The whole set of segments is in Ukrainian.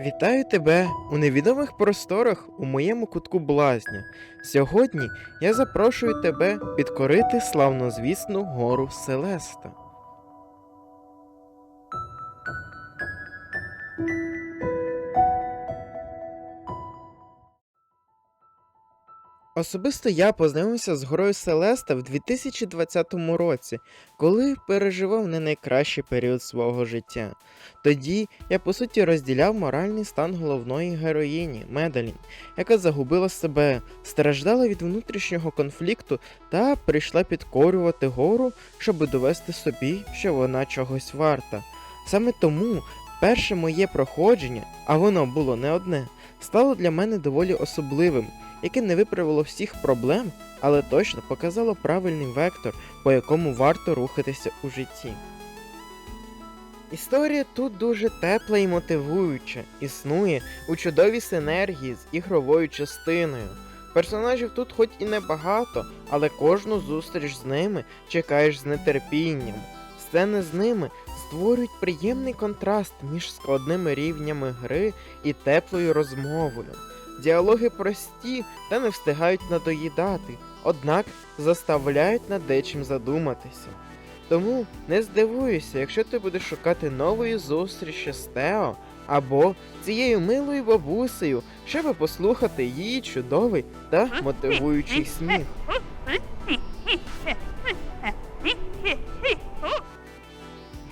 Вітаю тебе у невідомих просторах у моєму кутку блазня. Сьогодні я запрошую тебе підкорити славнозвісну гору Селеста. Особисто я познайомився з горою Селеста в 2020 році, коли переживав не найкращий період свого життя. Тоді я по суті розділяв моральний стан головної героїні Медалін, яка загубила себе, страждала від внутрішнього конфлікту та прийшла підкорювати гору, щоб довести собі, що вона чогось варта. Саме тому перше моє проходження, а воно було не одне, стало для мене доволі особливим, яке не виправило всіх проблем, але точно показало правильний вектор, по якому варто рухатися у житті. Історія тут дуже тепла і мотивуюча, існує у чудовій синергії з ігровою частиною. Персонажів тут хоч і небагато, але кожну зустріч з ними чекаєш з нетерпінням. Сцени з ними створюють приємний контраст між складними рівнями гри і теплою розмовою. Діалоги прості та не встигають надоїдати, однак заставляють над дечим задуматися. Тому не здивуйся, якщо ти будеш шукати нової зустрічі з Тео або цією милою бабусею, щоб послухати її чудовий та мотивуючий сміх.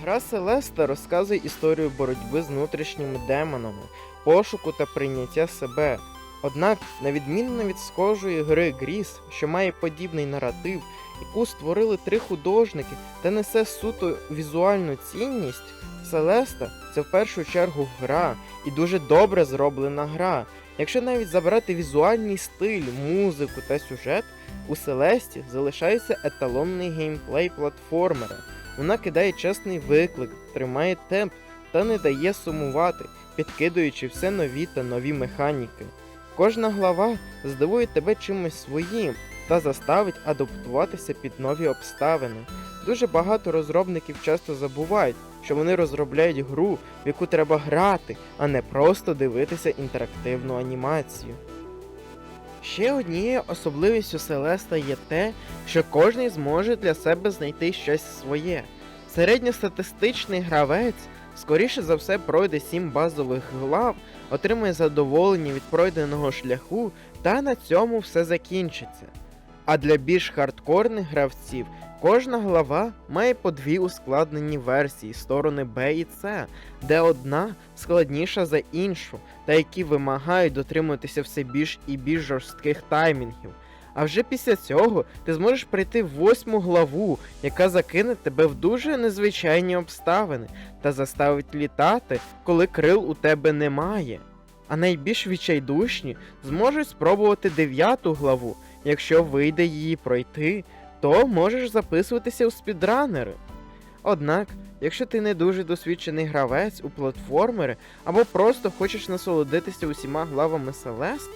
Гра Селеста розказує історію боротьби з внутрішніми демонами, пошуку та прийняття себе. Однак, на відмінно від схожої гри Гріс, що має подібний наратив, яку створили три художники та несе суто візуальну цінність, Селеста це в першу чергу гра і дуже добре зроблена гра. Якщо навіть забрати візуальний стиль, музику та сюжет, у Селесті залишається еталонний геймплей платформера. Вона кидає чесний виклик, тримає темп та не дає сумувати, підкидуючи все нові та нові механіки. Кожна глава здивує тебе чимось своїм та заставить адаптуватися під нові обставини. Дуже багато розробників часто забувають, що вони розробляють гру, в яку треба грати, а не просто дивитися інтерактивну анімацію. Ще однією особливістю Селеста є те, що кожен зможе для себе знайти щось своє. Середньостатистичний гравець, скоріше за все, пройде 7 базових глав, отримає задоволення від пройденого шляху, та на цьому все закінчиться. А для більш хардкорних гравців кожна глава має по дві ускладнені версії сторони Б і С, де одна складніша за іншу, та які вимагають дотримуватися все більш і більш жорстких таймінгів. А вже після цього ти зможеш прийти в восьму главу, яка закине тебе в дуже незвичайні обставини та заставить літати, коли крил у тебе немає. А найбільш відчайдушні зможуть спробувати дев'яту главу. Якщо вийде її пройти, то можеш записуватися у спідранери. Однак, якщо ти не дуже досвідчений гравець у платформери або просто хочеш насолодитися усіма главами Селест,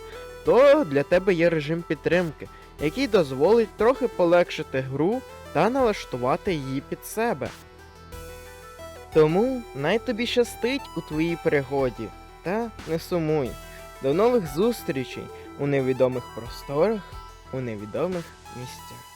то для тебе є режим підтримки, який дозволить трохи полегшити гру та налаштувати її під себе. Тому най тобі щастить у твоїй пригоді, та не сумуй. До нових зустрічей у невідомих просторах, у невідомих місцях.